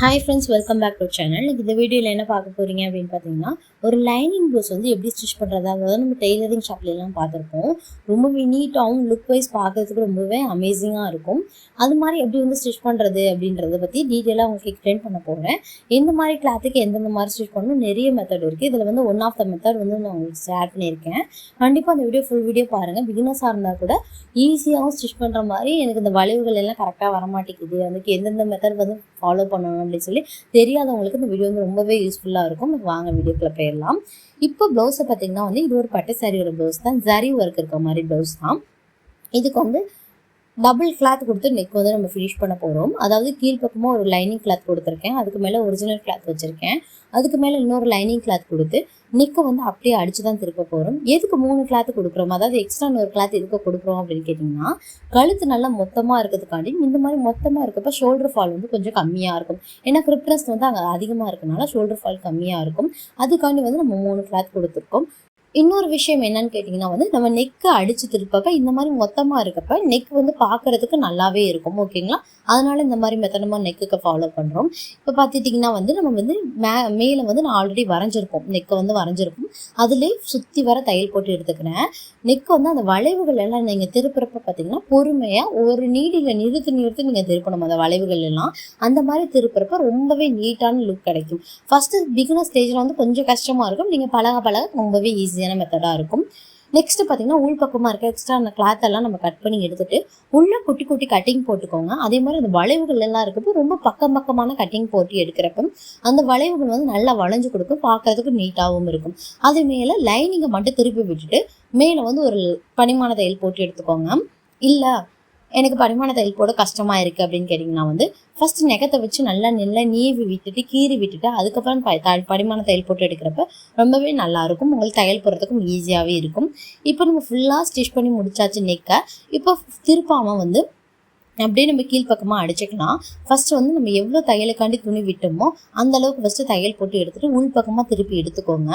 Hi friends welcome back to channel இந்த வீடியோவில் என்ன பார்க்க போகிறீங்க அப்படின்னு பார்த்தீங்கன்னா ஒரு லைனிங் ப்ளவுஸ் வந்து எப்படி ஸ்டிச் பண்ணுறது அதாவது நம்ம டெய்லரிங் ஷாப்லலாம் பார்த்துருப்போம். ரொம்பவே நீட்டாகவும் லுக் வைஸ் பார்க்கறதுக்கு ரொம்பவே அமேசிங்காக இருக்கும். அது மாதிரி எப்படி வந்து ஸ்டிச் பண்ணுறது அப்படின்றத பற்றி டீட்டெயிலாக உங்களுக்கு எக்ஸ்பிளைன் பண்ண போகிறேன் எந்த மாதிரி கிளாத்துக்கு எந்தெந்த மாதிரி ஸ்டிச் பண்ணணும்? நிறைய மெத்தட் இருக்குது இதில் வந்து ஒன் ஆஃப் த மெத்தட் வந்து நான் உங்களுக்கு ஷேர் பண்ணியிருக்கேன். கண்டிப்பாக அந்த வீடியோ ஃபுல் வீடியோ பாருங்கள் பிகினர்ஸாக இருந்தால் கூட ஈஸியாகவும் ஸ்டிச் பண்ணுற மாதிரி எனக்கு இந்த வளைவுகள் எல்லாம் கரெக்டாக வர மாட்டேங்குது அதுக்கு எந்தெந்த மெத்தட் வந்து ஃபாலோ பண்ணணும் அப்படின்னு சொல்லி தெரியாதவங்களுக்கு இந்த வீடியோ வந்து ரொம்பவே யூஸ்ஃபுல்லாக இருக்கும். வாங்க வீடியோக்குள்ளே போயிடலாம். இப்போ ப்ளவுஸை பார்த்தீங்கன்னா வந்து இது ஒரு பட்டு சாரியோட ப்ளவுஸ் தான். ஜரி ஒர்க் இருக்க மாதிரி ப்ளவுஸ் தான். இதுக்கு வந்து டபுள் கிளாத் கொடுத்து நெக் வந்து நம்ம ஃபினிஷ் பண்ண போகிறோம் அதாவது கீழ்ப்பக்கமாக ஒரு லைனிங் கிளாத் கொடுத்துருக்கேன். அதுக்கு மேலே ஒரிஜினல் கிளாத் வச்சுருக்கேன். அதுக்கு மேலே இன்னொரு லைனிங் கிளாத் கொடுத்து நெக்கை வந்து அப்படியே அடித்து தான் திருப்ப போகிறோம் எதுக்கு மூணு கிளாத் கொடுக்குறோம்? அதாவது எக்ஸ்ட்ரா ஒரு கிளாத் எதுக்கு கொடுக்குறோம் அப்படின்னு கேட்டிங்கன்னா கழுத்து நல்லா மொத்தமாக இருக்கிறதுக்காண்டி இந்த மாதிரி மொத்தமாக இருக்கப்ப ஷோல்டர் ஃபால் வந்து கொஞ்சம் கம்மியாக இருக்கும். ஏன்னா கிரிப்னஸ் வந்து அங்கே அதிகமாக இருக்கனால ஷோல்டர் ஃபால் கம்மியாக இருக்கும். அதுக்காண்டி வந்து நம்ம மூணு கிளாத் கொடுத்துருக்கோம். இன்னொரு விஷயம் என்னன்னு கேட்டிங்கன்னா வந்து நம்ம நெக்கை அடித்து திருப்பப்ப இந்த மாதிரி மொத்தமாக இருக்கப்ப நெக் வந்து பார்க்குறதுக்கு நல்லாவே இருக்கும் ஓகேங்களா? அதனால இந்த மாதிரி மெத்தட் நம்ம நெக்குக்கு ஃபாலோ பண்ணுறோம் இப்போ பார்த்துட்டிங்கன்னா வந்து நம்ம வந்து மே மேலே வந்து நான் ஆல்ரெடி வரைஞ்சிருப்போம். நெக்கை வந்து வரைஞ்சிருப்போம். அதிலே சுற்றி வர தையல் போட்டு எடுத்துக்கிறேன். நெக் வந்து அந்த வளைவுகள் எல்லாம் நீங்கள் திருப்புறப்ப பார்த்தீங்கன்னா பொறுமையாக ஒரு நீடியில் நிறுத்தி நிறுத்தி நீங்கள் திருப்பணும் அந்த வளைவுகள் எல்லாம். அந்த மாதிரி திருப்புறப்ப ரொம்பவே நீட்டான லுக் கிடைக்கும். ஃபஸ்ட்டு பிகினர் ஸ்டேஜில் வந்து கொஞ்சம் கஷ்டமாக இருக்கும். நீங்கள் பழக பழக ரொம்பவே ஈஸி ஈஸியான மெத்தடாக இருக்கும். நெக்ஸ்ட் பார்த்தீங்கன்னா உள் பக்கமாக இருக்க எக்ஸ்ட்ரா அந்த கிளாத் எல்லாம் நம்ம கட் பண்ணி எடுத்துட்டு உள்ளே குட்டி குட்டி கட்டிங் போட்டுக்கோங்க. அதே மாதிரி அந்த வளைவுகள் எல்லாம் இருக்கப்போ ரொம்ப பக்கம் பக்கமான கட்டிங் போட்டு எடுக்கிறப்ப அந்த வளைவுகள் வந்து நல்லா வளைஞ்சு கொடுக்கும். பார்க்கறதுக்கு நீட்டாகவும் இருக்கும். அது மேலே லைனிங்கை மட்டும் திருப்பி விட்டுட்டு மேலே வந்து ஒரு பனிமான தையல் போட்டு எடுத்துக்கோங்க. இல்லை எனக்கு பரிமாண தையல் போட கஷ்டமாக இருக்குது அப்படின்னு கேட்டிங்கன்னா வந்து ஃபஸ்ட்டு நெகத்தை வச்சு நல்லா நெல்லை நீவி விட்டுட்டு கீறி விட்டுட்டு அதுக்கப்புறம் ப த படிமான தையல் போட்டு எடுக்கிறப்ப ரொம்பவே நல்லாயிருக்கும் உங்களுக்கு தையல் போடுறதுக்கும் ஈஸியாகவே இருக்கும். இப்போ நம்ம ஃபுல்லாக ஸ்டிச் பண்ணி முடிச்சாச்சு நெக்கை. இப்போ திருப்பாமல் வந்து அப்படியே நம்ம கீழ்ப்பக்கமாக அடிச்சுக்கலாம். ஃபஸ்ட்டு வந்து நம்ம எவ்வளோ தையலுக்காண்டி துணி விட்டோமோ அந்த அளவுக்கு ஃபஸ்ட்டு தையல் போட்டு எடுத்துகிட்டு உள் பக்கமாக திருப்பி எடுத்துக்கோங்க.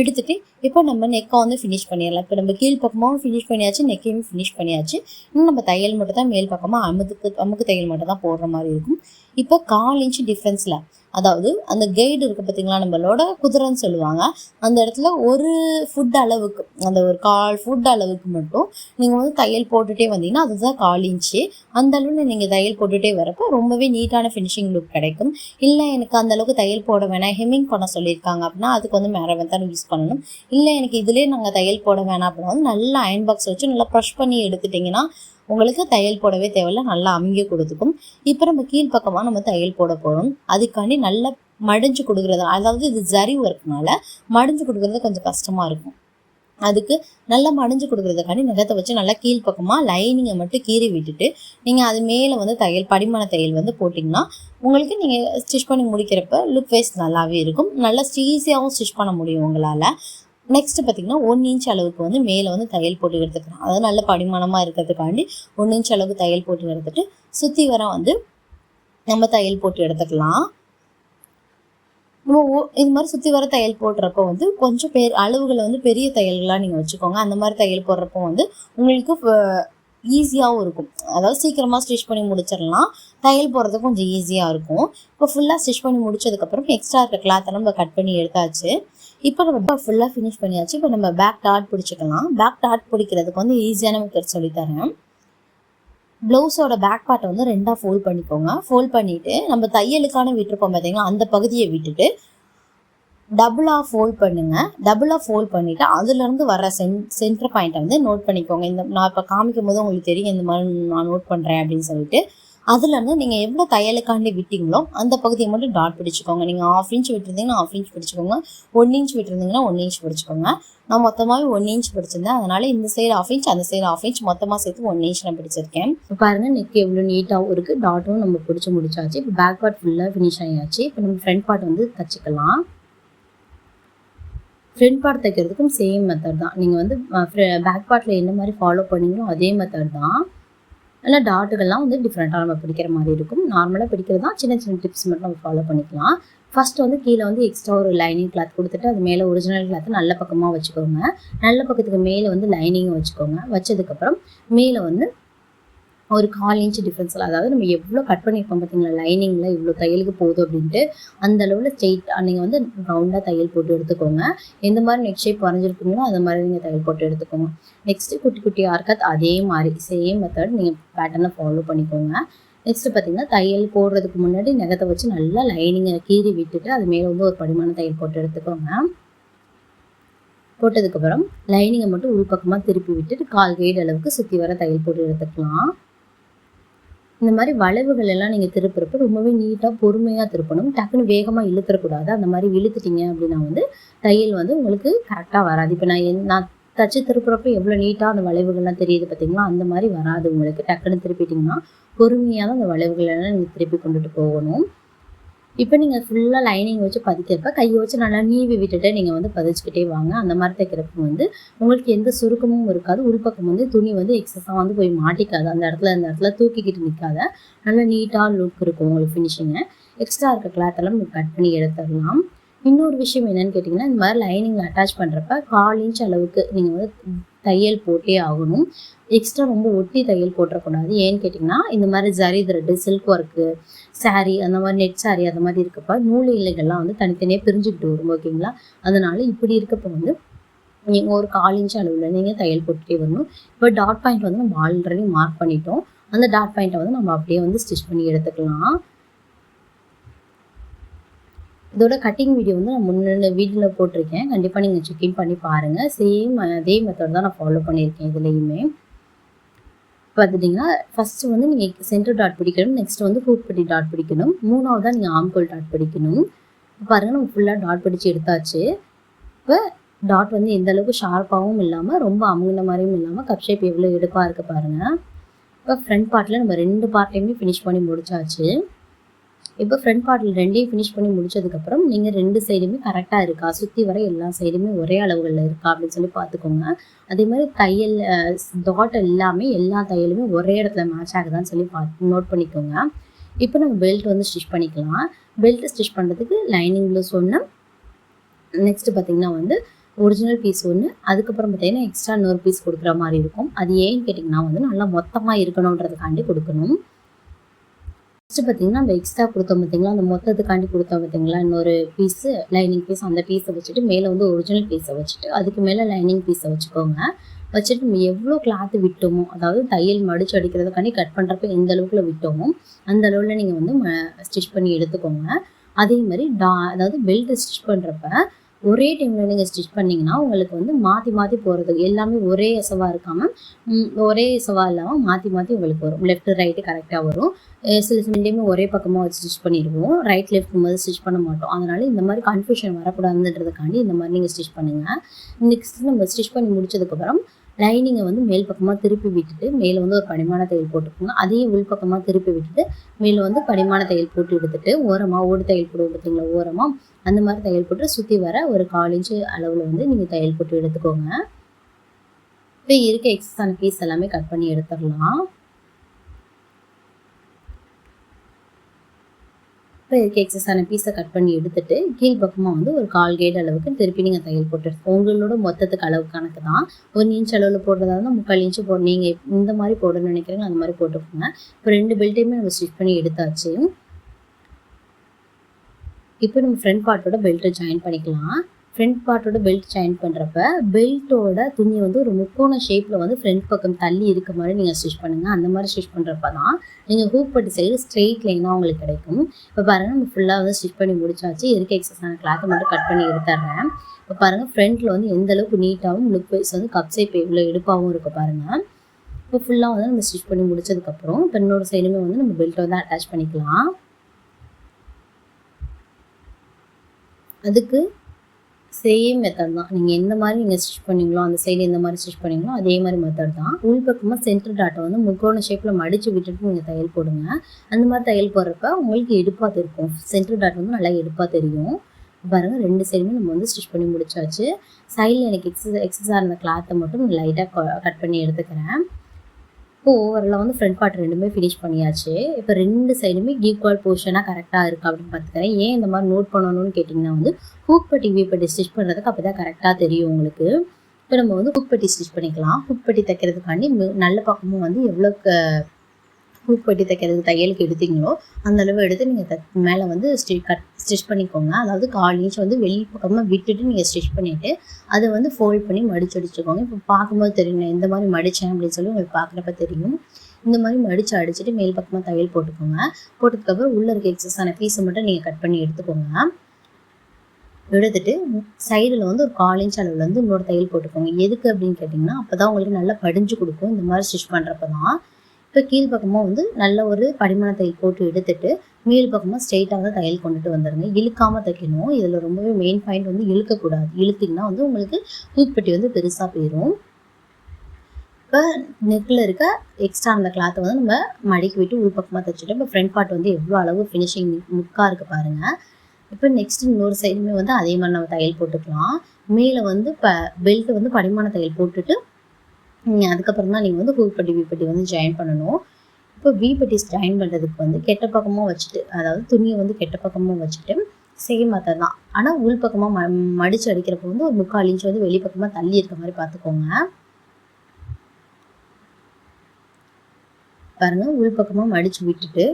எடுத்துகிட்டு இப்போ நம்ம நெக்கை வந்து ஃபினிஷ் பண்ணிடலாம். இப்போ நம்ம கீழ் பக்கமாகவும் ஃபினிஷ் பண்ணியாச்சு நெக்கையும் ஃபினிஷ் பண்ணியாச்சு. இன்னும் நம்ம தையல் மட்டும் தான் மேல் பக்கமாக அமுக்கு அமுக்கு தையல் மட்டும் தான் போடுற மாதிரி இருக்கும். இப்போ கால் இன்ச்சு டிஃப்ரென்ஸில் அதாவது அந்த கைடு இருக்குது பார்த்தீங்களா நம்மளோட குதிரைன்னு சொல்லுவாங்க. அந்த இடத்துல ஒரு ஃபுட் அளவுக்கு அந்த ஒரு கால் ஃபுட் அளவுக்கு மட்டும் நீங்கள் வந்து தையல் போட்டுகிட்டே வந்தீங்கன்னா அதுதான் கால் இன்ச்சு அந்த அளவுக்கு நீங்கள் தையல் போட்டுகிட்டே வரப்போ ரொம்பவே நீட்டான ஃபினிஷிங் லுக் கிடைக்கும். இல்லை எனக்கு அந்த அளவுக்கு தையல் போட வேணாம் ஹெம்மிங் பண்ண சொல்லியிருக்காங்க அப்படின்னா அதுக்கு வந்து மேரவன் தான் யூஸ் பண்ணணும். இல்லை எனக்கு இதிலே நாங்கள் தையல் போட வேணாம் அப்படின்னா வந்து நல்லா அயன் பாக்ஸ் வச்சு நல்லா ப்ரஷ் பண்ணி எடுத்துட்டிங்கன்னா உங்களுக்கு தையல் போடவே தேவையில்ல நல்லா அமைங்க கொடுத்துக்கும். இப்போ நம்ம கீழ்ப்பக்கமாக நம்ம தையல் போட போகிறோம் அதுக்காண்டி நல்லா மடிஞ்சு கொடுக்குறது அதாவது இது ஜரி ஒர்க்னால மடிஞ்சு கொடுக்குறது கொஞ்சம் கஷ்டமாக இருக்கும். அதுக்கு நல்லா மடிஞ்சு கொடுக்குறதுக்காண்டி நகத்தை வச்சு நல்லா கீழ்ப்பக்கமாக லைனிங்கை மட்டும் கீறி விட்டுட்டு நீங்கள் அது மேலே வந்து தையல் படிமான தையல் வந்து போட்டிங்கன்னா உங்களுக்கு நீங்கள் ஸ்டிச் பண்ணி முடிக்கிறப்ப லுக் வைஸ் நல்லாவே இருக்கும். நல்லா ஈஸியாகவும் ஸ்டிச் பண்ண முடியும் உங்களால். நெக்ஸ்ட் பார்த்தீங்கன்னா ஒன் இன்ச் அளவுக்கு வந்து மேலே வந்து தையல் போட்டு எடுத்துக்கிறேன் அதாவது நல்ல படிமானமாக இருக்கிறதுக்காண்டி ஒன் இன்ச் அளவுக்கு தையல் போட்டு எடுத்துட்டு சுற்றி வர வந்து நம்ம தையல் போட்டு எடுத்துக்கலாம். நம்ம ஓ- இது மாதிரி சுற்றி வர தையல் போடுறப்போ வந்து கொஞ்சம் பேர் அளவுகளை வந்து பெரிய தையல்களாக நீங்கள் வச்சுக்கோங்க. அந்த மாதிரி தையல் போடுறப்போ வந்து உங்களுக்கு ஈஸியாகவும் இருக்கும். அதாவது சீக்கிரமாக ஸ்டிச் பண்ணி முடிச்சிடலாம். தையல் போடுறது கொஞ்சம் ஈஸியாக இருக்கும். இப்போ ஃபுல்லாக ஸ்டிச் பண்ணி முடிச்சதுக்கப்புறம் எக்ஸ்ட்ரா இருக்க கிளாத்தை நம்ம கட் பண்ணி எடுத்தாச்சு. இப்போ நம்ம ஃபுல்லாக ஃபினிஷ் பண்ணியாச்சு. இப்போ நம்ம பேக் டாட் பிடிச்சிக்கலாம். பேக் டாட் பிடிக்கிறதுக்கு வந்து ஈஸியான மெத்தட் சொல்லித்தரேன். ப்ளவுஸோட பேக் பார்ட்டை வந்து ரெண்டாக ஃபோல்ட் பண்ணிக்கோங்க. ஃபோல்ட் பண்ணிவிட்டு நம்ம தையலுக்கான விட்டுருப்போம் பார்த்தீங்களா அந்த பகுதியை விட்டுட்டு டபுளாக ஃபோல்ட் பண்ணுங்கள் டபுளாக ஃபோல்ட் பண்ணிவிட்டு அதுலேருந்து வர சென் சென்டர் பாயிண்ட்டை வந்து நோட் பண்ணிக்கோங்க. இந்த நான் இப்போ காமிக்கும் போது உங்களுக்கு தெரியும் இந்த மாதிரி நான் நோட் பண்ணுறேன் அப்படின்னு சொல்லிட்டு. அதுலேருந்து நீங்கள் எவ்வளோ தையலுக்காண்டி விட்டீங்களோ அந்த பகுதியை மட்டும் டாட் பிடிச்சிக்கோங்க. நீங்கள் ஆஃப் இன்ச் விட்டுருந்தீங்கன்னா ஆஃப் இன்ச் பிடிச்சிக்கோங்க. ஒன் இன்ச் விட்டுருந்தீங்கன்னா ஒன் இன்ச் பிடிச்சிக்கோங்க. நான் மொத்தமாகவே ஒன் இன்ச் பிடிச்சிருந்தேன். அதனால இந்த சைடு ஆஃப் இன்ச் அந்த சைடு ஆஃப் இன்ச் மொத்தமாக சேர்த்து ஒன் இன்ச் நான் பிடிச்சிருக்கேன். இப்போ பாருங்க நெக் எவ்வளோ நீட்டாகவும் இருக்குது டாட்டும் நம்ம பிடிச்சி முடிச்சாச்சு. இப்போ பேக் பார்ட் ஃபுல்லாக ஃபினிஷ் ஆகியாச்சு இப்போ நம்ம ஃப்ரண்ட் பார்ட் வந்து தச்சுக்கலாம். ஃப்ரண்ட் பார்ட் தைக்கிறதுக்கும் சேம் மெத்தட் தான். நீங்கள் வந்து பேக் பார்ட்டில் என்ன மாதிரி ஃபாலோ பண்ணீங்களோ அதே மெத்தட் தான். நல்ல டாட்டுகள்லாம் வந்து டிஃப்ரெண்ட்டாக நம்ம பிடிக்கிற மாதிரி இருக்கும். நார்மலாக பிடிக்கிறது தான் சின்ன சின்ன டிப்ஸ் மட்டும் நம்ம ஃபாலோ பண்ணிக்கலாம். ஃபர்ஸ்ட் வந்து கீழே வந்து எக்ஸ்ட்ரா ஒரு லைனிங் கிளாத் கொடுத்துட்டு அது மேலே ஒரிஜினல் கிளாத் நல்ல பக்கமாக வச்சுக்கோங்க. நல்ல பக்கத்துக்கு மேலே வந்து லைனிங்கை வச்சுக்கோங்க. வச்சதுக்கப்புறம் மேலே வந்து ஒரு கால் இன்ச் டிஃப்ரென்ஸில் அதாவது நம்ம எவ்வளோ கட் பண்ணியிருப்போம் பார்த்தீங்களா லைனிங்கில் இவ்வளோ தையலுக்கு போகுது அப்படின்ட்டு அந்த அளவில் ஸ்ட்ரெயிட் நீங்கள் வந்து ரவுண்டாக தையல் போட்டு எடுத்துக்கோங்க. எந்த மாதிரி நெக் ஷேப் வரைஞ்சிருக்கீங்களோ அந்த மாதிரி நீங்கள் தையல் போட்டு எடுத்துக்கோங்க. நெக்ஸ்ட்டு குட்டி குட்டி ஆர்க்கத் அதே மாதிரி சேம் மெத்தட் நீங்கள் பேட்டர்னை ஃபாலோ பண்ணிக்கோங்க. நெக்ஸ்ட்டு பார்த்தீங்கன்னா தையல் போடுறதுக்கு முன்னாடி நகத்தை வச்சு நல்லா லைனிங்கை கீறி விட்டுட்டு அது மேலே வந்து ஒரு படிமான தையல் போட்டு எடுத்துக்கோங்க. போட்டதுக்கப்புறம் லைனிங்கை மட்டும் உள்பக்கமாக திருப்பி விட்டுட்டு கால் கைடு அளவுக்கு சுற்றி வர தையல் போட்டு எடுத்துக்கலாம். இந்த மாதிரி வளைவுகள் எல்லாம் நீங்கள் திருப்புறப்ப ரொம்பவே நீட்டாக பொறுமையாக திருப்பணும். டக்குன்னு வேகமாக இழுத்துறக்கூடாது. அந்த மாதிரி இழுத்துட்டீங்க அப்படின்னா வந்து தையல் வந்து உங்களுக்கு கரெக்டாக வராது. இப்போ நான் என் நான் தச்சு திருப்புறப்ப எவ்வளோ நீட்டாக அந்த வளைவுகள்லாம் தெரியுது பார்த்தீங்களா? அந்த மாதிரி வராது உங்களுக்கு. டக்குன்னு திருப்பிட்டிங்கன்னா பொறுமையாக தான் அந்த வளைவுகள் எல்லாம் நீங்கள் திருப்பி கொண்டுட்டு போகணும். இப்போ நீங்கள் ஃபுல்லாக லைனிங் வச்சு பதிக்கிறப்ப கையை வச்சு நல்லா நீவி விட்டுட்டு நீங்கள் வந்து பதிச்சுக்கிட்டே வாங்க. அந்த மாதிரி தைக்கிறப்ப வந்து உங்களுக்கு எந்த சுருக்கமும் இருக்காது. உள்பக்கம் வந்து துணி வந்து எக்ஸஸாக வந்து போய் மாட்டிக்காது. அந்த இடத்துல அந்த இடத்துல தூக்கிக்கிட்டு நிற்காத நல்லா நீட்டாக லுக் இருக்கும் உங்களுக்கு ஃபினிஷிங்கு எக்ஸ்ட்ரா இருக்க கிளாத்தெல்லாம் நீங்கள் கட் பண்ணி எடுத்துடலாம். இன்னொரு விஷயம் என்னன்னு கேட்டிங்கன்னா இந்த மாதிரி லைனிங்கில் அட்டாச் பண்ணுறப்ப கால் இன்ச் அளவுக்கு நீங்கள் வந்து தையல் போட்டே ஆகணும். எக்ஸ்ட்ரா ரொம்ப ஒட்டி தையல் போட்டுறக்கூடாது ஏன்னு கேட்டிங்கன்னா இந்த மாதிரி zari thread silk work saree அந்த மாதிரி நெட் சாரீ அந்த மாதிரி இருக்கப்ப நூல் இலைகள்லாம் வந்து தனித்தனியாக பிரிஞ்சுக்கிட்டு வரும் ஓகேங்களா அதனால் இப்படி இருக்கப்போ வந்து நீங்கள் ஒரு கால் இன்ச் அளவில் நீங்கள் தையல் போட்டுகிட்டே வரணும். இப்போ டாட் பாயிண்ட் வந்து நம்ம ஆல்ரெடி மார்க் பண்ணிட்டோம். அந்த டாட் பாயிண்ட்டை வந்து நம்ம அப்படியே வந்து ஸ்டிச் பண்ணி எடுத்துக்கலாம். இதோட கட்டிங் வீடியோ வந்து நான் முன்ன வீடியோவில் போட்டிருக்கேன். கண்டிப்பாக நீங்கள் செக்இன் பண்ணி பாருங்கள் சேம் அதே மெத்தட் தான் நான் ஃபாலோ பண்ணியிருக்கேன் இதுலேயுமே. பார்த்துட்டிங்கன்னா ஃபஸ்ட்டு வந்து நீங்கள் சென்டர் டாட் பிடிக்கணும் நெக்ஸ்ட் வந்து கூட்பட்டி டாட் பிடிக்கணும் மூணாவதாக நீங்கள் ஆம்கோல் டாட் பிடிக்கணும். இப்போ பாருங்கள் நம்ம ஃபுல்லாக டாட் பிடிச்சி எடுத்தாச்சு. இப்போ டாட் வந்து எந்த அளவுக்கு ஷார்ப்பாகவும் இல்லாமல் ரொம்ப அமுங்கின மாதிரியும் இல்லாமல் கப் ஷேப் எவ்வளோ எடுப்பாக இருக்க பாருங்கள் இப்போ ஃப்ரண்ட் பார்ட்டில் நம்ம ரெண்டு பார்ட்டையுமே ஃபினிஷ் பண்ணி முடிச்சாச்சு. இப்போ ஃப்ரண்ட் பார்ட்டில் ரெண்டையும் ஃபினிஷ் பண்ணி முடிச்சதுக்கப்புறம் நீங்கள் ரெண்டு சைடுமே கரெக்டாக இருக்கா? சுற்றி வர எல்லா சைடுமே ஒரே அளவுகளில் இருக்கா? அப்படின்னு சொல்லி பார்த்துக்கோங்க. அதே மாதிரி தையல் டாட் எல்லாமே எல்லா தையலுமே ஒரே இடத்துல மேட்ச் ஆகுதான்னு சொல்லி பார்த்து நோட் பண்ணிக்கோங்க. இப்போ நம்ம பெல்ட் வந்து ஸ்டிச் பண்ணிக்கலாம். பெல்ட் ஸ்டிச் பண்ணுறதுக்கு லைனிங் ப்ளவுஸ் ஒன்று நெக்ஸ்ட்டு பார்த்திங்கன்னா வந்து ஒரிஜினல் பீஸ் ஒன்று அதுக்கப்புறம் பார்த்தீங்கன்னா எக்ஸ்ட்ரா இன்னொரு பீஸ் கொடுக்குற மாதிரி இருக்கும். அது ஏன்னு கேட்டிங்கன்னா வந்து நல்லா மொத்தமாக இருக்கணுன்றதுக்காண்டி கொடுக்கணும். ஃபஸ்ட்டு பார்த்தீங்கன்னா அந்த எக்ஸ்ட்ரா கொடுத்தோம் பார்த்தீங்களா அந்த மொத்தத்துக்காண்டி கொடுத்தோம் பார்த்தீங்களா இன்னொரு பீஸு லைனிங் பீஸ் அந்த பீஸை வச்சுட்டு மேலே வந்து ஒரிஜினல் பீஸை வச்சுட்டு அதுக்கு மேலே லைனிங் பீஸை வச்சுக்கோங்க. வச்சுட்டு நம்ம எவ்வளோ கிளாத்து விட்டோமோ அதாவது தையல் மடிச்சு அடிக்கிறதுக்காண்டி கட் பண்ணுறப்ப எந்த அளவுக்குள்ள விட்டோமோ அந்த அளவில் நீங்கள் வந்து ஸ்டிச் பண்ணி எடுத்துக்கோங்க. அதே மாதிரி டா அதாவது பெல்ட் ஸ்டிச் பண்ணுறப்ப ஒரே டைமில் நீங்கள் ஸ்டிச் பண்ணிங்கன்னா உங்களுக்கு வந்து மாற்றி மாற்றி போகிறது எல்லாமே ஒரே எசவாக இருக்காமல் ஒரே எசவாக இல்லாமல் மாற்றி மாற்றி உங்களுக்கு வரும். லெஃப்ட் ரைட்டு கரெக்டாக வரும். சில சமயமே ஒரே பக்கமாக வச்சு ஸ்டிச் பண்ணிடுவோம் ரைட் லெஃப்ட் போது ஸ்டிச் பண்ண மாட்டோம். அதனால் இந்த மாதிரி கன்ஃபியூஷன் வரக்கூடாதுன்றதுக்காண்டி இந்த மாதிரி நீங்கள் ஸ்டிச் பண்ணுங்கள் நெக்ஸ்ட் நம்ம ஸ்டிச் பண்ணி முடிச்சதுக்கப்புறம் லைனிங்கை வந்து மேல் பக்கமாக திருப்பி விட்டுட்டு மேலே வந்து ஒரு படிமான தையல் போட்டுக்கோங்க அதையும் உள் பக்கமாக திருப்பி விட்டுட்டு மேலே வந்து படிமான தையல் போட்டு எடுத்துட்டு ஓரமாக ஓடு தையல் போடுவோம் பார்த்தீங்களா ஓரமாக அந்த மாதிரி தையல் போட்டு சுற்றி வர ஒரு கால் இன்ச்சு அளவில் வந்து நீங்கள் தையல் போட்டு எடுத்துக்கோங்க. இப்போ இருக்க எக்ஸ்ட்ரான பீஸ் எல்லாமே கட் பண்ணி எடுத்துடலாம். இப்போ இருக்க எக்ஸஸான பீஸை கட் பண்ணி எடுத்துட்டு கீழ் பக்கமாக வந்து ஒரு கால் கேட் அளவுக்கு திருப்பி நீங்கள் தையல் போட்டு உங்களோட மொத்தத்துக்கு அளவு கணக்கு தான். ஒரு இன்ச் அளவில் போடுறதா இருந்தால் முக்கால் இன்ச்சு போட நீங்கள் இந்த மாதிரி போடணும்னு நினைக்கிறீங்க அந்த மாதிரி போட்டுக்கோங்க. இப்போ ரெண்டு பெல்ட்டையுமே நம்ம ஸ்டிச் பண்ணி எடுத்தாச்சு. இப்போ நம்ம ஃப்ரண்ட் பார்ட்டோட பெல்ட்டை ஜாயின் பண்ணிக்கலாம். ஃப்ரண்ட் பார்ட்டோட பெல்ட் ஜாயின் பண்ணுறப்ப பெல்ட்டோட துணியை வந்து ஒரு முக்கோண ஷேப்பில் வந்து ஃப்ரண்ட் பக்கம் தள்ளி இருக்க மாதிரி நீங்கள் ஸ்டிச் பண்ணுங்கள் அந்த மாதிரி ஸ்டிச் பண்ணுறப்ப தான் நீங்கள் ஹூப் பட்டு சைடு ஸ்ட்ரெயிட் லைனாக உங்களுக்கு கிடைக்கும். இப்போ பாருங்கள் நம்ம ஃபுல்லாக வந்து ஸ்டிச் பண்ணி முடிச்சாச்சு. இருக்க எக்ஸஸான கிளாத்தை மட்டும் கட் பண்ணி எடுத்துட்றேன் இப்போ பாருங்கள் ஃப்ரண்ட்டில் வந்து எந்த அளவுக்கு நீட்டாகவும் லுக் வைஸ் வந்து கப் ஷேப் எவ்வளோ எடுப்பாகவும் இருக்குது பாருங்கள் இப்போ ஃபுல்லாக வந்து நம்ம ஸ்டிச் பண்ணி முடிச்சதுக்கப்புறம் இப்போ இன்னொரு சைடுமே வந்து நம்ம பெல்ட்டை வந்து அட்டாச் பண்ணிக்கலாம். அதுக்கு சேம் மெத்தட் தான். நீங்கள் எந்த மாதிரி நீங்கள் ஸ்டிச் பண்ணீங்களோ அந்த சைடு எந்த மாதிரி ஸ்டிச் பண்ணீங்களோ அதே மாதிரி மெத்தட் தான். உள் பக்கமாக சென்டர் டாட்டை வந்து முக்கோண ஷேப்பில் மடித்து விட்டுட்டு நீங்கள் தையல் போடுங்க. அந்த மாதிரி தையல் போடுறப்ப உங்களுக்கு எடுப்பாக தெரியும் சென்டர் டாட் வந்து நல்லா எடுப்பாக தெரியும். பாருங்கள் ரெண்டு சைடுமே நம்ம வந்து ஸ்டிச் பண்ணி முடிச்சாச்சு. சைடில் எனக்கு எக்ஸஸ் எக்ஸஸாக இருந்த கிளாத்தை மட்டும் லைட்டாக கட் பண்ணி எடுத்துக்கிறேன். இப்போ ஓவரில் வந்து ஃப்ரண்ட் பார்ட் ரெண்டுமே ஃபினிஷ் பண்ணியாச்சு. இப்போ ரெண்டு சைடுமே ஈக்குவல் போர்ஷனாக கரெக்டாக இருக்குது அப்படின்னு பார்த்துக்கிறேன் ஏன் இந்த மாதிரி நோட் பண்ணணும்னு கேட்டிங்கன்னா வந்து ஹூக் பட்டி வீப்பட்டி ஸ்டிச் பண்ணுறதுக்கு அப்போ தான் கரெக்டாக தெரியும் உங்களுக்கு. இப்போ நம்ம வந்து ஹுக் பட்டி ஸ்டிச் பண்ணிக்கலாம். ஹுக் பட்டி தைக்கிறதுக்காண்டி நல்ல பக்கமும் வந்து எவ்வளோ ஹூக் பட்டி தைக்கிறதுக்கு தையலுக்கு எடுத்தீங்களோ அந்த அளவு எடுத்து நீங்கள் மேலே வந்து ஸ்டி கட் ஸ்டிச் பண்ணிக்கோங்க. அதாவது கால் இன்ச் வந்து வெளி பக்கமாக விட்டுட்டு நீங்கள் ஸ்டிச் பண்ணிவிட்டு அதை வந்து ஃபோல்ட் பண்ணி மடிச்சு அடிச்சுக்கோங்க. இப்போ பார்க்கும்போது தெரியும் இந்த எந்த மாதிரி மடித்தேன் அப்படின்னு சொல்லி உங்களுக்கு பார்க்குறப்ப தெரியும். இந்த மாதிரி மடித்து அடிச்சுட்டு மேல் பக்கமாக தையல் போட்டுக்கோங்க. போட்டதுக்கப்புறம் உள்ளே இருக்க எக்ஸஸான பீஸை மட்டும் நீங்கள் கட் பண்ணி எடுத்துக்கோங்க. எடுத்துட்டு சைடில் வந்து ஒரு கால் இன்ச் அளவில் வந்து இன்னொரு தையல் போட்டுக்கோங்க. எதுக்கு அப்படின்னு கேட்டிங்கன்னா அப்போ தான் உங்களுக்கு நல்லா படிஞ்சு கொடுக்கும். இந்த மாதிரி ஸ்டிச் பண்ணுறப்ப தான் இப்போ கீழ் பக்கமாக வந்து நல்ல ஒரு படிமான தையல் போட்டு எடுத்துட்டு மேல் பக்கமாக ஸ்ட்ரெயிட்டாக வந்து தையல் கொண்டுட்டு வந்துடுங்க இழுக்காமல் தைக்கணும். இதில் ரொம்பவே மெயின் பாயிண்ட் வந்து இழுக்கக்கூடாது. இழுத்திங்கன்னா வந்து உங்களுக்கு தூக்குப்பட்டி வந்து பெருசாக போயிடும் இப்போ நெக்கில் இருக்க எக்ஸ்ட்ரா அந்த கிளாத்தை வந்து நம்ம மடிக்கி விட்டு உள் பக்கமாக தைச்சிட்டு இப்போ ஃப்ரண்ட் பார்ட் வந்து எவ்வளோ அளவு ஃபினிஷிங் முக்காக இருக்குது பாருங்கள் இப்போ நெக்ஸ்ட் இன்னொரு சைடுமே வந்து அதே மாதிரி நம்ம தையல் போட்டுக்கலாம். மேலே வந்து இப்போ பெல்ட்டு வந்து படிமான தையல் போட்டுட்டு அதுக்கப்புறம் தான் நீங்கள் வந்து ஹூப்பட்டி வீப்பட்டி வந்து ஜாயின் பண்ணணும். இப்போ விபட்டிஸ் ஜாயின் பண்ணுறதுக்கு வந்து கெட்ட பக்கமாக வச்சுட்டு அதாவது துணியை வந்து கெட்ட பக்கமாக வச்சுட்டு சேம் மெத்தட் தான். ஆனால் உள் பக்கமாக ம மடித்து அடிக்கிறப்போ வந்து ஒரு முக்கால் இன்ச் வந்து வெளிப்பக்கமாக தள்ளி இருக்க மாதிரி பார்த்துக்கோங்க. பாருங்கள் உள் பக்கமாக மடித்து விட்டுட்டு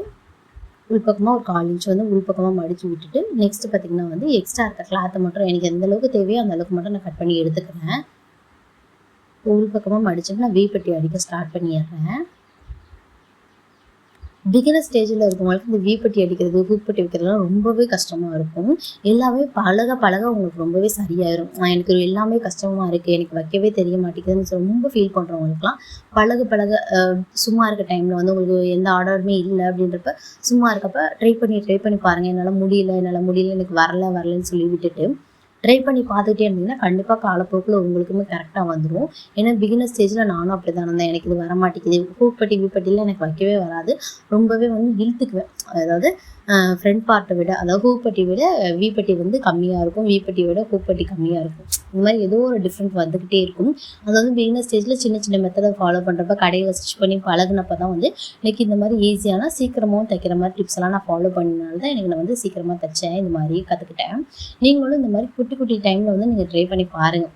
உள்பக்கமாக ஒரு கால் இன்ச் வந்து உள்பக்கமாக மடித்து விட்டுட்டு நெக்ஸ்ட் பார்த்திங்கன்னா வந்து எக்ஸ்ட்ரா இருக்க கிளாத்தை மட்டும் எனக்கு எந்த அளவுக்கு தேவையோ அந்த அளவுக்கு மட்டும் நான் கட் பண்ணி எடுத்துக்கிறேன். உள்பக்கமாக மடிச்சுட்டு நான் வீப்பட்டி அடிக்க ஸ்டார்ட் பண்ணிடுறேன். பிகினர் ஸ்டேஜில் இருக்கவங்களுக்கு இந்த வீப்பட்டி அடிக்கிறது வீப்பட்டி வைக்கிறதுலாம் ரொம்பவே கஷ்டமாக இருக்கும். எல்லாமே பழக பழக உங்களுக்கு ரொம்பவே சரியாயிரும். எனக்கு எல்லாமே கஷ்டமாக இருக்குது எனக்கு வைக்கவே தெரிய மாட்டேங்குதுன்னு சொல்லி ரொம்ப ஃபீல் பண்ணுறவங்களுக்குலாம் பழக பழக சும்மா இருக்க டைமில் வந்து உங்களுக்கு எந்த ஆர்டருமே இல்லை அப்படின்றப்ப சும்மா இருக்கப்ப ட்ரை பண்ணி ட்ரை பண்ணி பாருங்கள் என்னால் முடியல என்னால் முடியல எனக்கு வரல வரலன்னு சொல்லி விட்டுட்டு ட்ரை பண்ணி பார்த்துக்கிட்டே இருந்தீங்கன்னா கண்டிப்பாக காலப்போக்கில் உங்களுக்குமே கரெக்டாக வந்துடும் ஏன்னா பிகினர் ஸ்டேஜில் நானும் அப்படி தான் இருந்தேன். எனக்கு இது வர மாட்டேங்குது பூப்பட்டி வீப்பட்டியில் எனக்கு வைக்கவே வராது. ரொம்பவே வந்து இழுத்துக்குவேன் அதாவது ஃப்ரண்ட் பார்ட்டை விட அதாவது ஹூப்பட்டி விட வீப்பட்டி வந்து கம்மியாக இருக்கும். வீப்பட்டி விட ஹூப்பட்டி கம்மியாக இருக்கும். இந்த மாதிரி ஏதோ ஒரு டிஃப்ரெண்ட் வந்துக்கிட்டே இருக்கும். அது வந்து பிகினர் ஸ்டேஜில் சின்ன சின்ன மெத்தடை ஃபாலோ பண்ணுறப்ப கடையில் ஸ்டிச் பண்ணி பழகினப்ப தான் வந்து எனக்கு இந்த மாதிரி ஈஸியான சீக்கிரமாகவும் தைக்கிற மாதிரி டிப்ஸ் எல்லாம் நான் ஃபாலோ பண்ணினால தான் எனக்கு நான் வந்து சீக்கிரமாக தைச்சேன். இந்த மாதிரி கற்றுக்கிட்டேன் நீங்களும் இந்த மாதிரி குட்டி குட்டி டைமில் வந்து நீங்கள் ட்ரை பண்ணி பாருங்கள்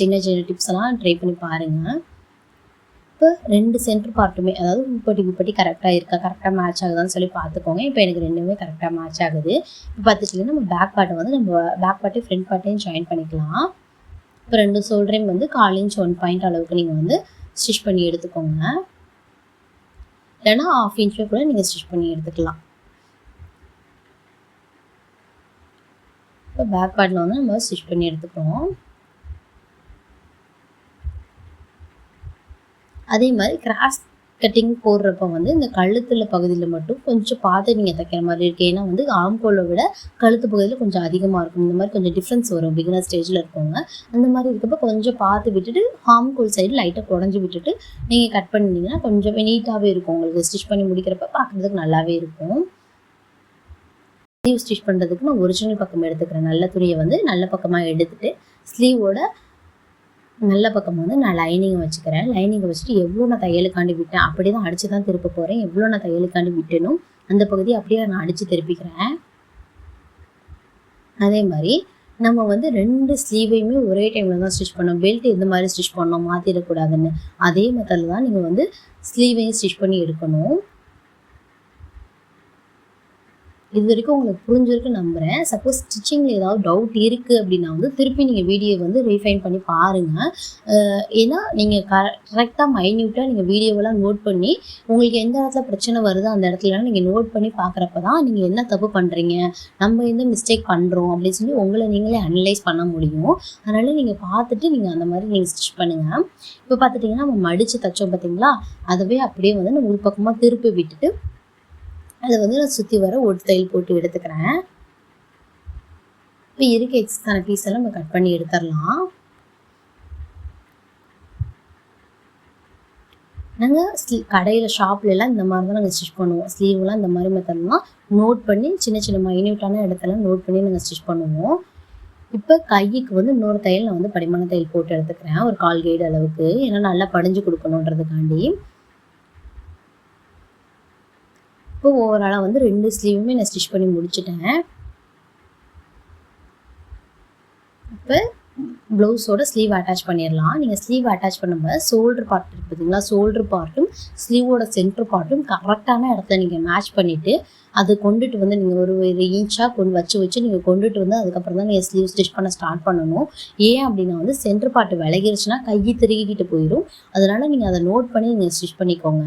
சின்ன சின்ன டிப்ஸ் எல்லாம் ட்ரை பண்ணி பாருங்கள் இப்போ ரெண்டு சென்டர் பார்ட்டுமே அதாவது உப்பட்டி உப்பட்டி கரெக்டாக இருக்கா கரெக்டாக மேட்ச் ஆகுதான்னு சொல்லி பார்த்துக்கோங்க. இப்போ எனக்கு ரெண்டுமே கரெக்டாக மேட்ச் ஆகுது. இப்போ பார்த்துட்டிங்கன்னா நம்ம பேக் பார்ட்டை வந்து நம்ம பேக் பார்ட்டையும் ஃப்ரண்ட் பார்ட்டையும் ஜாயின் பண்ணிக்கலாம். இப்போ ரெண்டு ஷோல்டரையும் வந்து கால் இன்ச் ஒன் பாயிண்ட் அளவுக்கு நீங்கள் வந்து ஸ்டிச் பண்ணி எடுத்துக்கோங்க. இல்லைன்னா ஆஃப் இன்ச்சோ கூட நீங்கள் ஸ்டிச் பண்ணி எடுத்துக்கலாம். இப்போ பேக் பார்ட்டில் வந்து நம்ம ஸ்டிச் பண்ணி எடுத்துக்கிறோம் அதே மாதிரி கிராஸ் கட்டிங் போடுறப்ப வந்து இந்த கழுத்தில் பகுதியில் மட்டும் கொஞ்சம் பார்த்து நீங்கள் தைக்கிற மாதிரி இருக்குது ஏன்னா வந்து ஆம்கோலை விட கழுத்து பகுதியில் கொஞ்சம் அதிகமாக இருக்கும். இந்த மாதிரி கொஞ்சம் டிஃப்ரென்ஸ் வரும். பிகினர் ஸ்டேஜில் இருக்கவங்க. அந்த மாதிரி இருக்கப்போ கொஞ்சம் பார்த்து விட்டுட்டு ஆம்கோல் சைடு லைட்டாக குடஞ்சி விட்டுட்டு நீங்கள் கட் பண்ணிங்கன்னா கொஞ்சம் நீட்டாகவே இருக்கும். உங்களுக்கு ஸ்டிச் பண்ணி முடிக்கிறப்ப பார்க்குறதுக்கு நல்லாவே இருக்கும். ஸ்லீவ் ஸ்டிச் பண்ணுறதுக்கு நான் ஒரிஜினல் பக்கம் எடுத்துக்கிறேன். நல்ல துணியை வந்து நல்ல பக்கமாக எடுத்துகிட்டு ஸ்லீவோட நல்ல பக்கம் வந்து நான் லைனிங்கை வச்சுக்கிறேன். லைனிங்கை வச்சுட்டு எவ்வளோ நான் தையலுக்காண்டி விட்டேன் அப்படி தான் அடித்து தான் திருப்ப போகிறேன் எவ்வளோ நான் தையலுக்காண்டி விட்டேனும் அந்த பகுதியை அப்படியே நான் அடித்து திருப்பிக்கிறேன். அதே மாதிரி நம்ம வந்து ரெண்டு ஸ்லீவையுமே ஒரே டைமில் தான் ஸ்டிச் பண்ணோம். பெல்ட் இந்த மாதிரி ஸ்டிச் பண்ணோம் மாற்றிடக்கூடாதுன்னு அதே மெத்தடில் தான் நீங்கள் வந்து ஸ்லீவையும் ஸ்டிச் பண்ணி எடுக்கணும். இது வரைக்கும் உங்களுக்கு புரிஞ்சிருக்கு நம்புகிறேன் சப்போஸ் ஸ்டிச்சிங்கில் ஏதாவது டவுட் இருக்குது அப்படின்னா வந்து திருப்பி நீங்கள் வீடியோ வந்து ரீஃபைன் பண்ணி பாருங்கள் ஏன்னா நீங்கள் கரெக்டாக மைன்யூட்டாக நீங்கள் வீடியோவெல்லாம் நோட் பண்ணி உங்களுக்கு எந்த இடத்துல பிரச்சனை வருதோ அந்த இடத்துலலாம் நீங்கள் நோட் பண்ணி பார்க்குறப்ப தான் நீங்கள் என்ன தப்பு பண்ணுறீங்க நம்ம எந்த மிஸ்டேக் பண்ணுறோம் அப்படின்னு சொல்லி உங்களை நீங்களே அனலைஸ் பண்ண முடியும். அதனால் நீங்கள் பார்த்துட்டு நீங்கள் அந்த மாதிரி நீங்கள் ஸ்டிச் பண்ணுங்கள் இப்போ பார்த்துட்டிங்கன்னா நம்ம மடித்து தைச்சோம் பார்த்தீங்களா? அதவே அப்படியே வந்து நம்ம உள்பக்கமாக திருப்பி விட்டுட்டு அதை வந்து நான் சுற்றி வர ஒரு தையல் போட்டு எடுத்துக்கிறேன். இப்போ இருக்க எக்ஸ்ட்ரான பீஸ் எல்லாம் நம்ம கட் பண்ணி எடுத்துடலாம். நாங்கள் ஸ்லீ கடையில் ஷாப்லலாம் இந்த மாதிரி தான் நாங்கள் ஸ்டிச் பண்ணுவோம். ஸ்லீவ்லாம் இந்த மாதிரி மெத்தட்லாம் நோட் பண்ணி சின்ன சின்ன மைன்யூட்டான இடத்தெல்லாம் நோட் பண்ணி நாங்கள் ஸ்டிச் பண்ணுவோம். இப்போ கைக்கு வந்து இன்னொரு தையல் நான் வந்து படிமான தையல் போட்டு எடுத்துக்கிறேன். ஒரு கால் கைடு அளவுக்கு. ஏன்னா நல்லா படிஞ்சு கொடுக்கணுன்றதுக்காண்டி. இப்போ ஓவராலாக வந்து ரெண்டு ஸ்லீவுமே நான் ஸ்டிச் பண்ணி முடிச்சிட்டேன். இப்போ ப்ளவுஸோட ஸ்லீவ் அட்டாச் பண்ணிடலாம். நீங்கள் ஸ்லீவ் அட்டாச் பண்ணும்போது ஷோல்டர் பார்ட் இருக்குது பார்த்தீங்களா? ஷோல்டர் பார்ட்டும் ஸ்லீவோட சென்டர் பார்ட்டும் கரெக்டான இடத்துல நீங்கள் மேட்ச் பண்ணிவிட்டு அது கொண்டுட்டு வந்து நீங்கள் ஒரு ஒரு இன்ச்சாக கொண்டு வச்சு வச்சு நீங்கள் கொண்டுட்டு வந்து அதுக்கப்புறம் தான் நீங்கள் ஸ்லீவ் ஸ்டிச் பண்ண ஸ்டார்ட் பண்ணணும். ஏன் அப்படின்னா வந்து சென்டர் பார்ட் விலகிருச்சுன்னா கையை திருகிக்கிட்டு போயிடும். அதனால் நீங்கள் அதை நோட் பண்ணி நீங்கள் ஸ்டிச் பண்ணிக்கோங்க.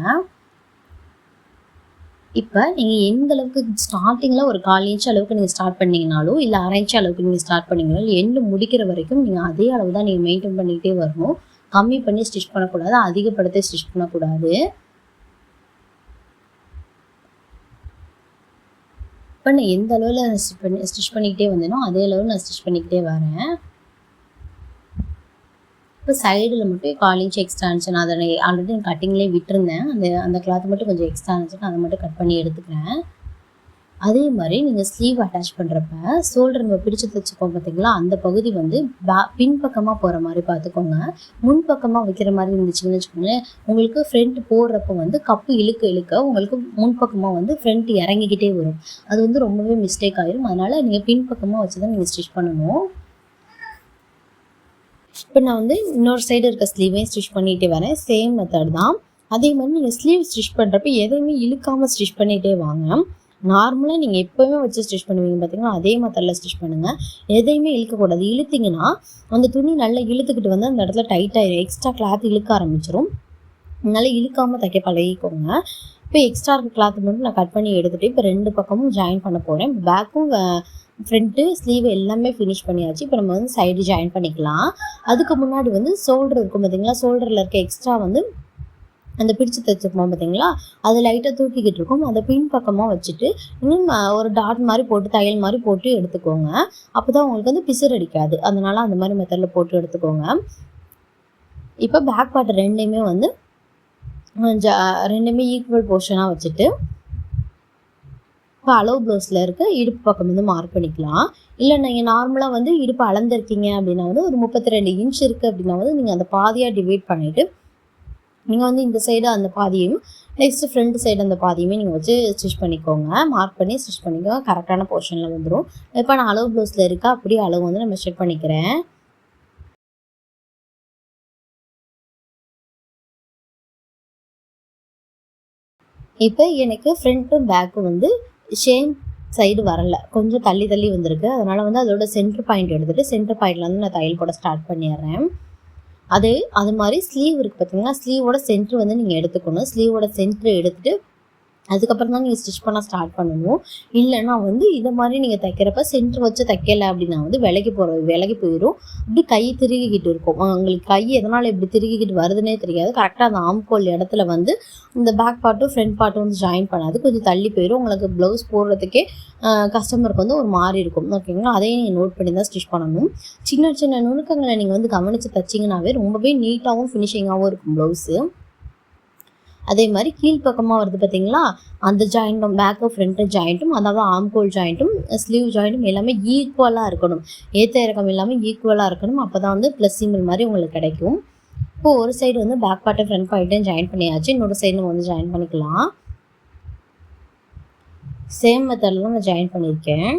இப்போ நீங்கள் எந்த அளவுக்கு ஸ்டார்டிங்கில் ஒரு கால் இன்ச் அளவுக்கு நீங்கள் ஸ்டார்ட் பண்ணீங்கனாலும் இல்லை அரை இன்ச் அளவுக்கு நீங்கள் ஸ்டார்ட் பண்ணிங்கனாலும் எண்டு முடிக்கிற வரைக்கும் நீங்கள் அதே அளவு தான் நீங்கள் மெயின்டைன் பண்ணிக்கிட்டே வரணும். கம்மி பண்ணி ஸ்டிச் பண்ணக்கூடாது அதிகப்படுத்தி ஸ்டிச் பண்ணக்கூடாது. இப்போ நான் எந்த அளவில் ஸ்டிச் பண்ணி ஸ்டிச் பண்ணிக்கிட்டே வந்தேனோ அதே அளவில் நான் ஸ்டிச் பண்ணிக்கிட்டே வரேன். இப்போ சைடில் மட்டும் கால் இன்ச் எக்ஸ்ட்ரா இருந்துச்சு. நான் அதை ஆல்ரெடி நான் கட்டிங்லேயே விட்டுருந்தேன். அந்த அந்த கிளாத் மட்டும் கொஞ்சம் எக்ஸ்ட்ரா இருந்துச்சு. அதை மட்டும் கட் பண்ணி எடுத்துக்கிறேன். அதே மாதிரி நீங்கள் ஸ்லீவ் அட்டாச் பண்ணுறப்ப ஷோல்டர் நம்ம பிடிச்சி தைச்சிப்போம் பார்த்தீங்களா அந்த பகுதி வந்து பே பின்பக்கமாக போகிற மாதிரி பார்த்துக்கோங்க. முன்பக்கமாக வைக்கிற மாதிரி இருந்துச்சுன்னு வச்சுக்கோங்களேன். உங்களுக்கு ஃப்ரண்ட் போடுறப்ப வந்து கப்பு இழுக்க இழுக்க உங்களுக்கு முன்பக்கமாக வந்து ஃப்ரண்ட் இறங்கிக்கிட்டே வரும். அது வந்து ரொம்பவே மிஸ்டேக் ஆயிரும். அதனால் நீங்கள் பின்பக்கமாக வச்சு தான் நீங்கள் ஸ்டிச் பண்ணணும். இப்போ நான் வந்து இன்னொரு சைடு இருக்க ஸ்லீவையும் ஸ்டிச் பண்ணிகிட்டே வரேன். சேம் மெத்தட் தான். அதே மாதிரி நீங்கள் ஸ்லீவ் ஸ்டிச் பண்ணுறப்ப எதையுமே இழுக்காமல் ஸ்டிச் பண்ணிகிட்டே வாங்க. நார்மலாக நீங்கள் எப்போவுமே வச்சு ஸ்டிச் பண்ணுவீங்க பார்த்தீங்கன்னா அதே மெத்தடில் ஸ்டிச் பண்ணுங்கள் எதையுமே இழுக்கக்கூடாது இழுத்திங்கன்னா அந்த துணி நல்லா இழுத்துக்கிட்டு வந்து அந்த இடத்துல டைட்டாகிடும் எக்ஸ்ட்ரா கிளாத் இழுக்க ஆரம்பிச்சிடும் அதனால் இழுக்காமல் தைக்க பழகிக்கோங்க. இப்போ எக்ஸ்ட்ரா இருக்க கிளாத் மட்டும் நான் கட் பண்ணி எடுத்துகிட்டு இப்போ ரெண்டு பக்கமும் ஜாயின் பண்ண போகிறேன் பேக்கும் ஃப்ரண்ட்டு ஸ்லீவ் எல்லாமே ஃபினிஷ் பண்ணியாச்சு. இப்போ நம்ம வந்து சைடு ஜாயின் பண்ணிக்கலாம். அதுக்கு முன்னாடி வந்து ஷோல்டர் இருக்கும் பார்த்தீங்களா ஷோல்டரில் இருக்க எக்ஸ்ட்ரா வந்து அந்த பிடிச்சு தைச்சிருப்போம் பார்த்தீங்களா அது லைட்டாக தூக்கிக்கிட்டு இருக்கும். அதை பின் பக்கமாக வச்சுட்டு இன்னும் ஒரு டாட் மாதிரி போட்டு தையல் மாதிரி போட்டு எடுத்துக்கோங்க. அப்போ தான் உங்களுக்கு வந்து பிசர் அடிக்காது. அதனால் அந்த மாதிரி மெத்தடில் போட்டு எடுத்துக்கோங்க. இப்போ பேக் பார்ட் ரெண்டையுமே வந்து ரெண்டுமே ஈக்குவல் போர்ஷனாக வச்சுட்டு இப்போ அளவு ப்ளவுஸில் இருக்க இடுப்பு பக்கம் வந்து மார்க் பண்ணிக்கலாம். இல்லை நீங்கள் நார்மலாக வந்து இடுப்பு அளந்துருக்கீங்க அப்படின்னா வந்து ஒரு முப்பத்தி ரெண்டு இன்ச் இருக்குது அப்படின்னா வந்து நீங்கள் அந்த பாதியாக டிவைட் பண்ணிவிட்டு நீங்கள் வந்து இந்த சைடு அந்த பாதியையும் நெக்ஸ்ட்டு ஃப்ரண்ட் சைடு அந்த பாதியுமே நீங்கள் வச்சு ஸ்டிச் பண்ணிக்கோங்க. மார்க் பண்ணி ஸ்டிச் பண்ணிக்கோங்க. கரெக்டான போர்ஷனில் வந்துடும் இப்போ நான் அளவு ப்ளவுஸில் இருக்கா அப்படியே அளவு வந்து நம்ம செக் பண்ணிக்கிறேன். இப்போ எனக்கு ஃப்ரண்ட்டும் பேக்கும் வந்து ஷேம் சைடு வரல. கொஞ்சம் தள்ளி தள்ளி வந்திருக்கு. அதனால் வந்து அதோட சென்டர் பாயிண்ட் எடுத்துகிட்டு சென்டர் பாயிண்டில் வந்து நான் தையல் போட ஸ்டார்ட் பண்ணிடுறேன். அது அது மாதிரி ஸ்லீவ் இருக்குது பார்த்தீங்கன்னா ஸ்லீவோட சென்ட்ரு வந்து நீங்கள் எடுத்துக்கணும். ஸ்லீவோட சென்ட்ரு எடுத்துகிட்டு அதுக்கப்புறம் தான் நீங்கள் ஸ்டிச் பண்ண ஸ்டார்ட் பண்ணணும். இல்லைன்னா வந்து இதை மாதிரி நீங்கள் தைக்கிறப்ப சென்டர் வச்சு தைக்கல அப்படின்னா வந்து விலகி போகிற விலகி போயிடும் இப்படி கை திருகிக்கிட்டு இருக்கும். உங்களுக்கு கை எதனால் இப்படி திருகிக்கிட்டு வருதுன்னே தெரியாது. கரெக்டாக அந்த ஆம்கோல் இடத்துல வந்து இந்த பேக் பார்ட்டும் ஃப்ரண்ட் பார்ட்டும் வந்து ஜாயின் பண்ணாது. கொஞ்சம் தள்ளி போயிடும் உங்களுக்கு ப்ளவுஸ் போடுறதுக்கே கஸ்டமருக்கு வந்து ஒரு மாதிரி இருக்கும். ஓகேங்களா அதையும் நீங்கள் நோட் பண்ணி தான் ஸ்டிச் பண்ணணும். சின்ன சின்ன நுணுக்கங்களை நீங்கள் வந்து கவனித்து தைச்சிங்கனாவே ரொம்பவே நீட்டாகவும் ஃபினிஷிங்காகவும் இருக்கும் ப்ளவுஸு அதே மாதிரி கீழ்ப்பக்கமாக வருது பார்த்தீங்களா அந்த ஜாயிண்ட்டும் பேக்கும் ஃப்ரண்ட்டு ஜாயிண்ட்டும் அதாவது ஆம்கோல் ஜாயிண்ட்டும் ஸ்லீவ் ஜாயிண்ட்டும் எல்லாமே ஈக்குவலாக இருக்கணும். ஏற்ற இறக்கம் இல்லாமல் ஈக்குவலாக இருக்கணும். அப்போ தான் வந்து ப்ளஸ் சிம்பிள் மாதிரி உங்களுக்கு கிடைக்கும். இப்போது ஒரு சைடு வந்து பேக் பார்ட்டு ஃப்ரண்ட் பார்ட்டையும் ஜாயின் பண்ணியாச்சு. இன்னொரு சைடு நம்ம வந்து ஜாயின் பண்ணிக்கலாம். சேம் மெத்தடில் தான் நான் ஜாயின் பண்ணியிருக்கேன்.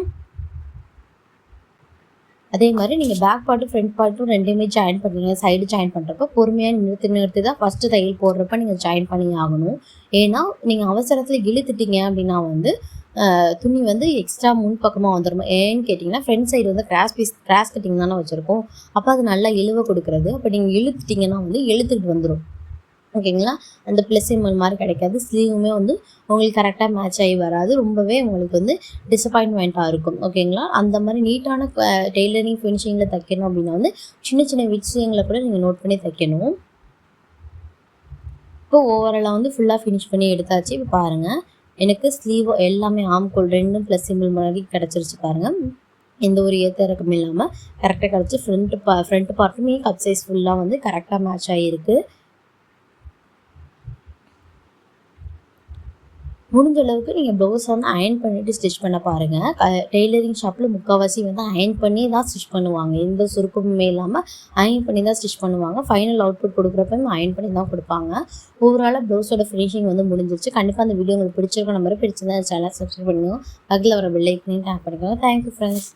அதே மாதிரி நீங்கள் பேக் பார்ட்டும் ஃப்ரண்ட் பார்ட்டும் ரெண்டுமே ஜாயின் பண்ணுறீங்க சைடு ஜாயின் பண்ணுறப்ப பொறுமையாக நிறுத்தி நிறுத்தி தான் ஃபஸ்ட்டு தையல் போடுறப்ப நீங்கள் ஜாயின் பண்ணி ஆகணும். ஏன்னா நீங்கள் அவசரத்தில் இழுத்துட்டீங்க அப்படின்னா வந்து துணி வந்து எக்ஸ்ட்ரா முன் பக்கமாக வந்துடும் ஏன்னு கேட்டிங்கன்னா ஃப்ரண்ட் சைடு வந்து கிராஸ் பீஸ் கிராஸ் கட்டிங் தானே வச்சுருக்கோம். அப்போ அது நல்லா இழுவ கொடுக்குறது. அப்போ நீங்கள் இழுத்துட்டிங்கன்னா வந்து இழுத்துக்கிட்டு வந்துடும் ஓகேங்களா? அந்த ப்ளஸ் சிம்பிள் மாதிரி கிடைக்காது. ஸ்லீவுமே வந்து உங்களுக்கு கரெக்டாக மேட்ச் ஆகி வராது. ரொம்பவே உங்களுக்கு வந்து டிசப்பாயின்மெண்ட்டாக இருக்கும். ஓகேங்களா? அந்த மாதிரி நீட்டான டெய்லரிங் ஃபினிஷிங்கில் தைக்கணும் அப்படின்னா வந்து சின்ன சின்ன விஷயங்களை கூட நீங்கள் நோட் பண்ணி தைக்கணும். இப்போ ஓவராலாக வந்து ஃபுல்லாக ஃபினிஷ் பண்ணி எடுத்தாச்சு. இப்போ பாருங்கள் எனக்கு ஸ்லீவ் எல்லாமே ஆம்கோல் ரெண்டும் ப்ளஸ் சிம்பிள் மாதிரி கிடச்சிருச்சு பாருங்கள் எந்த ஒரு ஏற்ற இல்லாமல் கரெக்டாக கிடச்சி ஃப்ரண்ட்டு பா ஃப்ரண்ட் பார்ட்டுமே கப் சைஸ் ஃபுல்லாக வந்து கரெக்டாக மேட்ச் ஆகிருக்கு முடிஞ்ச அளவுக்கு நீங்கள் ப்ளவுஸ் வந்து அயன் பண்ணிவிட்டு ஸ்டிச் பண்ண பாருங்கள் க டெய்லரிங் ஷாப்பில் முக்கால்வாசி வந்து அயன் பண்ணி தான் ஸ்டிச் பண்ணுவாங்க. எந்த சுருக்கமுமே இல்லாமல் அயன் பண்ணி தான் ஸ்டிச் பண்ணுவாங்க. ஃபைனல் அவுட்புட் கொடுக்குறப்ப அயன் பண்ணி தான் கொடுப்பாங்க. ஓவராலாக ப்ளவுஸோட ஃபினிஷிங் வந்து முடிஞ்சிருச்சு. கண்டிப்பாக அந்த வீடியோ உங்களுக்கு பிடிச்சிருக்க நம்பரை பிடிச்சிருந்தா சேனல் சப்ஸ்கிரைப் பண்ணுவோம் அதில் வர பெல்லைக்கனையும் டேப் பண்ணிக்கோங்க. Thank you friends